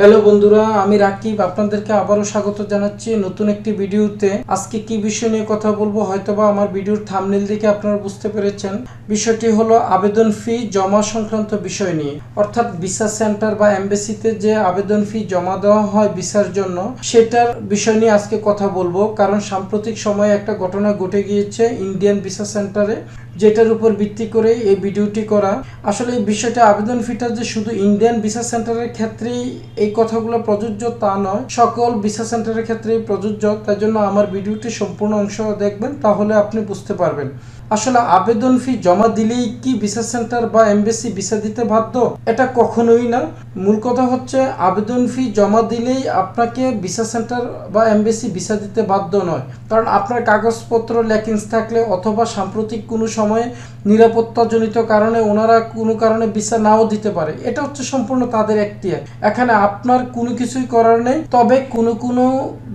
Hello বন্ধুরা, আমি রাকিব। আপনাদেরকে আবারও স্বাগত জানাচ্ছি নতুন একটি ভিডিওতে। আজকে কি বিষয় নিয়ে কথা বলব, হয়তোবা আমার ভিডিওর থামনেল দেখে আপনারা বুঝতে পেরেছেন। বিষয়টি হলো আবেদন ফি জমা সংক্রান্ত বিষয় নিয়ে। অর্থাৎ ভিসা সেন্টার বা এমবেসিতে যে আবেদন ফি জমা দেওয়া হয় ভিসার জন্য, সেটার বিষয় নিয়ে আজকে কথা বলব। কারণ সাম্প্রতিক সময়ে একটা ঘটনা ঘটে গিয়েছে ইন্ডিয়ান ভিসা সেন্টারে, যেটার উপর ভিত্তি করে এই ভিডিওটি করা। আসলে এই বিষয়টা, আবেদন ফিটা যে শুধু ইন্ডিয়ান ভিসা সেন্টারের ক্ষেত্রেই এই কথাগুলো প্রযোজ্য তা নয়। সকল ভিসা সেন্টারের ক্ষেত্রেই প্রযোজ্য। তাই জন্য আমার ভিডিওটি সম্পূর্ণ অংশ দেখবেন, তাহলে আপনি বুঝতে পারবেন। আসলে আবেদন ফি জমা দিলেই কি ভিসা সেন্টার বা এমবেসি ভিসা দিতে বাধ্য? এটা কখনোই না। মূল কথা হচ্ছে, আবেদন ফি জমা দিলেই আপনাকে ভিসা সেন্টার বা এমবেসি ভিসা দিতে বাধ্য নয়। কারণ আপনার কাগজপত্র ল্যাকিংস থাকলে অথবা সাম্প্রতিক কোনো সময়ে নিরাপত্তাজনিত কারণে ওনারা কোনো কারণে ভিসা নাও দিতে পারে। এটা হচ্ছে সম্পূর্ণ তাদের একটি এখানে আপনার কোনো কিছুই করার নেই, তবে কোনো কোনো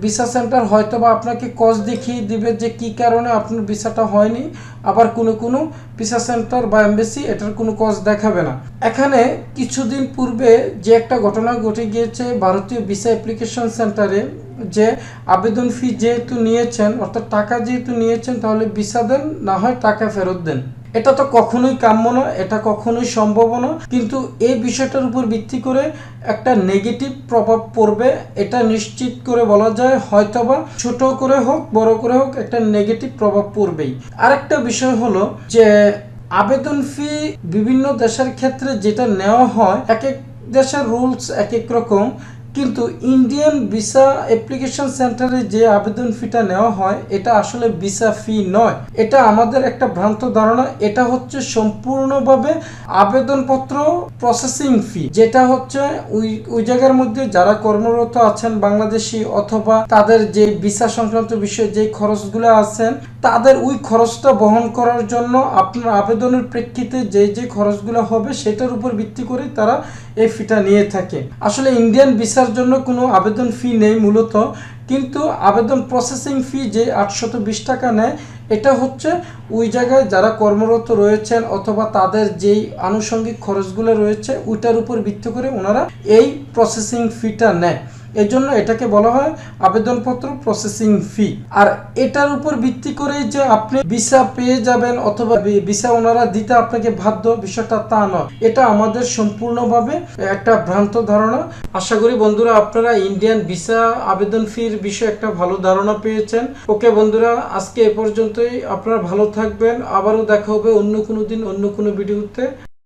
ভিসা সেন্টার হয়তো বা আপনাকে কজ দেখিয়ে দিবে যে কি কারণে আপনার ভিসাটা হয়নি আবার কোনো কোনো পিসা সেন্টার বা এমবেসি এটার কোনো কজ দেখাবে না। এখানে কিছুদিন পূর্বে যে একটা ঘটনা ঘটে গিয়েছে ভারতীয় ভিসা অ্যাপ্লিকেশন সেন্টারে, যে আবেদন ফি যেহেতু নিয়েছেন, অর্থাৎ টাকা যেহেতু নিয়েছেন, তাহলে ভিসা দেন, না হয় টাকা ফেরত দেন। এটা তো কখনোই কাম্য নয়, এটা কখনোই সম্ভব নয়। কিন্তু এই বিষয়টার উপর ভিত্তি করে একটা নেগেটিভ প্রভাব পড়বে, এটা নিশ্চিত করে বলা যায় হয়তোবা ছোট করে হোক, বড় করে হোক, একটা নেগেটিভ প্রভাব পড়বেই। আরেকটা বিষয় হলো যে আবেদন ফি বিভিন্ন দেশের ক্ষেত্রে যেটা নেওয়া হয়, এক এক দেশের রুলস এক এক রকম। কিন্তু ইন্ডিয়ান ভিসা অ্যাপ্লিকেশন সেন্টারে যে আবেদন ফিটা নেওয়া হয়, এটা আসলে ভিসা ফি নয়। এটা আমাদের একটা ভ্রান্ত ধারণা। এটা হচ্ছে সম্পূর্ণভাবে আবেদনপত্র প্রসেসিং ফি যেটা হচ্ছে ওই ওই জায়গার মধ্যে যারা কর্মরত আছেন বাংলাদেশি অথবা তাদের যে ভিসা সংক্রান্ত বিষয়ে যে খরচগুলো আছেন, তাদের ওই খরচটা বহন করার জন্য আপনার আবেদনের প্রেক্ষিতে যে যে খরচগুলো হবে, সেটার উপর ভিত্তি করে তারা এই ফিটা নিয়ে থাকে। আসলে ইন্ডিয়ান ভিসার জন্য কোনো আবেদন ফি নেই মূলত, কিন্তু আবেদন প্রসেসিং ফি যে আটশত বিশ টাকা নেয়, এটা হচ্ছে ওই জায়গায় যারা কর্মরত রয়েছেন অথবা তাদের যেই আনুষঙ্গিক খরচগুলো রয়েছে, ওইটার উপর ভিত্তি করে ওনারা এই প্রসেসিং ফিটা নেয়। এজন্য এটাকে বলা হয় আবেদনপত্র প্রসেসিং ফি আর এটার উপর ভিত্তি করে যে আপনি ভিসা পেয়ে যাবেন অথবা ভিসা ওনারা দিতে আপনাকে বাধ্য, বিষয়টা তা নয়। এটা আমাদের সম্পূর্ণভাবে একটা ভ্রান্ত ধারণা। আশা করি বন্ধুরা আপনারা ইন্ডিয়ান ভিসা আবেদন ফির বিষয়ে একটা ভালো ধারণা পেয়েছেন। ওকে বন্ধুরা, আজকে এ পর্যন্তই। আপনারা ভালো থাকবেন। আবারও দেখা হবে অন্য কোনো দিন, অন্য কোনো ভিডিওতে।